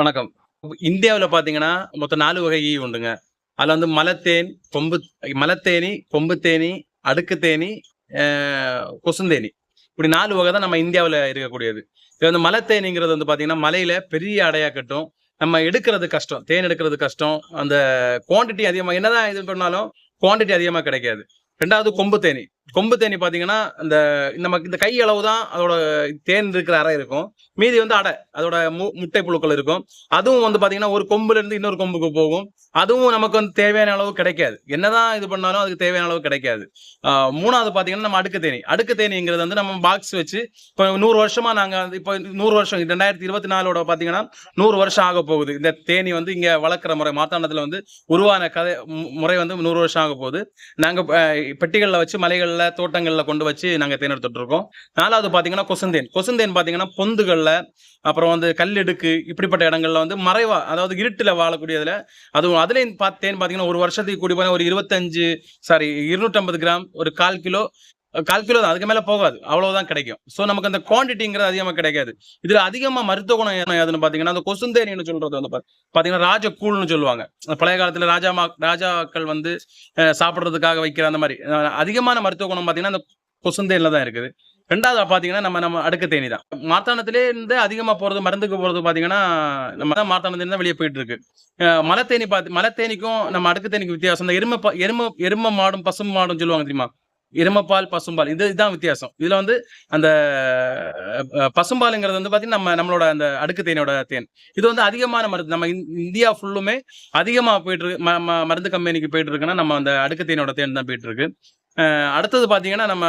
வணக்கம். இந்தியாவில் பார்த்தீங்கன்னா மொத்தம் நாலு வகை ஈ உண்டுங்க. அதில் வந்து மலத்தேன் கொம்பு மலத்தேனி கொம்பு தேனி அடுக்கு தேனி கொசுந்தேனி. இப்படி நாலு வகை தான் நம்ம இந்தியாவில் இருக்கக்கூடியது. இது வந்து மலத்தேனிங்கிறது வந்து பார்த்தீங்கன்னா மலையில் பெரிய அடையா கட்டும். நம்ம எடுக்கிறது கஷ்டம். தேன் எடுக்கிறது கஷ்டம். அந்த குவான்டிட்டி அதிகமாக என்னதான் இது பண்ணாலும் குவான்டிட்டி அதிகமாக கிடைக்காது. ரெண்டாவது கொம்பு தேனி கொம்பு தேனி பார்த்தீங்கன்னா இந்த நமக்கு இந்த கை அளவு தான் அதோட தேன் இருக்கிற அறை இருக்கும். மீதி வந்து அடை அதோட மு முட்டை புழுக்கள் இருக்கும். அதுவும் வந்து பார்த்தீங்கன்னா ஒரு கொம்புல இருந்து இன்னொரு கொம்புக்கு போகும். அதுவும் நமக்கு வந்து தேவையான அளவு கிடைக்காது. என்னதான் இது பண்ணாலும் அதுக்கு தேவையான அளவு கிடைக்காது. மூணாவது பார்த்தீங்கன்னா நம்ம அடுக்கு தேனி. அடுக்கு தேனிங்கிறது வந்து நம்ம பாக்ஸ் வச்சு இப்போ நூறு வருஷமா நாங்கள் வந்து இப்போ நூறு வருஷம் ரெண்டாயிரத்தி இருபத்தி நாலோட பார்த்தீங்கன்னா நூறு வருஷம் ஆக போகுது. இந்த தேனி வந்து இங்கே வளர்க்குற முறை மாத்தாண்டத்தில் வந்து உருவான கதை மு- முறை வந்து நூறு வருஷம் ஆக போகுது. நாங்கள் பெட்டிகளில் வச்சு மலைகள் வயல்களில் தோட்டங்கள்ல கொண்டு வச்சு நாங்க தேன் எடுத்துட்டு இருக்கோம் நாலாவது பாத்தீங்கன்னா கொசுந்தேன். கொசுந்தேன் பாத்தீங்கன்னா பொந்துகள்ல அப்புறம் வந்து கல்லெடுக்கு இப்படிப்பட்ட இடங்கள்ல வந்து மறைவா அதாவது இருட்டில் வாழக்கூடியதுல அதுவும் அதுலயும் பார்த்தேன் பாத்தீங்கன்னா ஒரு வருஷத்துக்கு கூடி போனால் ஒரு இருபத்தஞ்சு சாரி இருநூற்றம்பது கிராம் ஒரு கால் கிலோ கால் கிலோ தான் அதுக்கு மேலே போகாது. அவ்வளோதான் கிடைக்கும். ஸோ நமக்கு அந்த குவான்டிட்டிங்கிறது அதிகமாக கிடைக்காது. இதில் அதிகமாக மருத்துவ குணம் என்ன ஏதுன்னு பார்த்தீங்கன்னா அந்த கொசுந்தேனின்னு சொல்றது வந்து பார்த்தீங்கன்னா பாத்தீங்கன்னா ராஜக்கூழ்னு சொல்லுவாங்க. பழைய காலத்தில் ராஜா ராஜாக்கள் வந்து சாப்பிட்றதுக்காக வைக்கிற அந்த மாதிரி. அதிகமான மருத்துவ குணம் பார்த்தீங்கன்னா அந்த கொசுந்தேனில் தான் இருக்குது. ரெண்டாவது பார்த்தீங்கன்னா நம்ம நம்ம அடுக்கு தேனி தான். மார்த்தாண்டத்திலே இருந்து அதிகமாக போகிறது மருந்துக்கு போகிறது பார்த்தீங்கன்னா நம்ம தான் மார்த்தாண்டத்துல தான் வெளியே போயிட்டு இருக்கு. மலை தேனி பார்த்து மலைத்தேனிக்கும் நம்ம அடுக்கு தேனிக்கும் வித்தியாசம். இந்த எருமை எரும எருமை எருமை மாடும் பசும் மாடும் சொல்லுவாங்க தெரியுமா? இருமப்பால் பசும்பால். இது இதுதான் வித்தியாசம். இதுல வந்து அந்த பசும்பாலுங்கிறது வந்து பாத்தீங்கன்னா நம்ம நம்மளோட அந்த அடுக்கு தேனியோட தேன். இது வந்து அதிகமான மருந்து. நம்ம இந்- இந்தியா ஃபுல்லுமே அதிகமா போயிட்டு இருக்கு. ம- ம- மருந்து கம்பெனிக்கு போயிட்டு இருக்குன்னா நம்ம அந்த அடுக்கு தேனியோட தேன் தான் போயிட்டு இருக்கு. அடுத்தது பாத்தீங்கன்னா நம்ம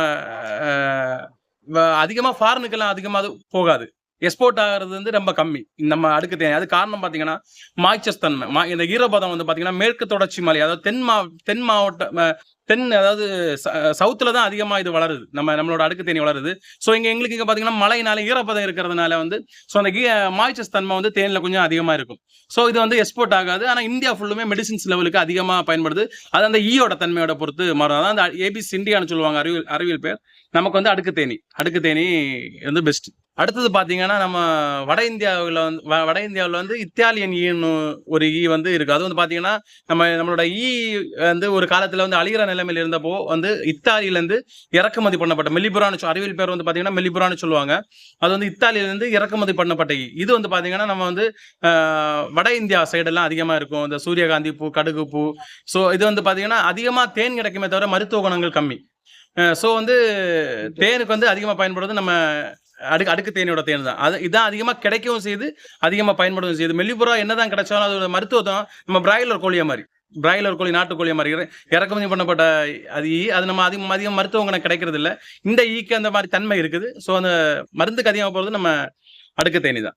அதிகமாக வ- ஃபாரினுக்கெல்லாம் அதிகமாக அது போகாது. எக்ஸ்போர்ட் ஆகிறது வந்து ரொம்ப கம்மி. நம்ம அடுக்கு தேனி அது காரணம் பார்த்தீங்கன்னா மாய்ச்சஸ் தன்மை மா- இந்த ஈரப்பதம் வந்து பார்த்தீங்கன்னா மேற்கு தொடர்ச்சி மலை அதாவது தென் மா தென் மாவட்ட தென் அதாவது சவுத்தில் தான் அதிகமாக இது வளருது. நம்ம நம்மளோட அடுக்கு தேனி வளருது. ஸோ இங்கே எங்களுக்கு இங்கே பார்த்தீங்கன்னா மழைனால ஈரப்பதம் இருக்கிறதுனால வந்து ஸோ அந்த மாய்ச்சஸ் தன்மை வந்து தேனில் கொஞ்சம் அதிகமாக இருக்கும். ஸோ இது வந்து எக்ஸ்போர்ட் ஆகாது. ஆனால் இந்தியா ஃபுல்லுமே மெடிசின்ஸ் லெவலுக்கு அதிகமாக பயன்படுது. அது அந்த ஈயோட தன்மையோட பொறுத்து மாறும். அதான் அந்த ஏபிசி இந்தியான்னு சொல்லுவாங்க அறிவியல் அறிவியல் பேர். நமக்கு வந்து அடுக்கு தேனி. அடுக்கு தேனி வந்து பெஸ்ட் அடுத்தது பார்த்தீங்கன்னா நம்ம வட இந்தியாவில் வந்து வ- வட இந்தியாவில் வந்து இத்தாலியன் ஈன்னு ஒரு ஈ வந்து இருக்குது அது வந்து பார்த்தீங்கன்னா நம்ம நம்மளோட ஈ வந்து ஒரு காலத்தில் வந்து அழிகிற நிலைமையில இருந்தப்போ வந்து இத்தாலியிலேருந்து இறக்குமதி பண்ணப்பட்ட மெலிபுரான்னு அறிவியல் பேர் வந்து பார்த்தீங்கன்னா மெலிபுரான்னு சொல்லுவாங்க. அது வந்து இத்தாலியில இருந்து இறக்குமதி பண்ணப்பட்ட ஈ. இது வந்து பார்த்தீங்கன்னா நம்ம வந்து வட இந்தியா சைடெல்லாம் அதிகமாக இருக்கும். இந்த சூரியகாந்தி பூ கடுகு பூ. ஸோ இது வந்து பார்த்தீங்கன்னா அதிகமாக தேன் கிடைக்குமே தவிர மருத்துவ குணங்கள் கம்மி. ஸோ வந்து தேனுக்கு வந்து அதிகமாக பயன்படுறது நம்ம அடுக்கு அடுக்கு தேனியோட தேன் தான். அது இதான் அதிகமாக கிடைக்கவும் செய்யுது அதிகமாக பயன்படவும் செய்யுது. மெல்லிபுறா என்னதான் கிடைச்சாலும் அதோட மருத்துவம் நம்ம பிராய்லர் கோழியை மாதிரி பிராய்லர் கோழி நாட்டுக்கோழியை மாதிரி இறக்குமதி பண்ணப்பட்ட அது ஈ அது நம்ம அதிகம் அதிகம் மருத்துவங்களை கிடைக்கிறது இல்லை இந்த ஈக்கு அந்த மாதிரி தன்மை இருக்குது. ஸோ அந்த மருந்துக்கு அதிகமாக போகிறது நம்ம அடுக்கு தேனி தான்.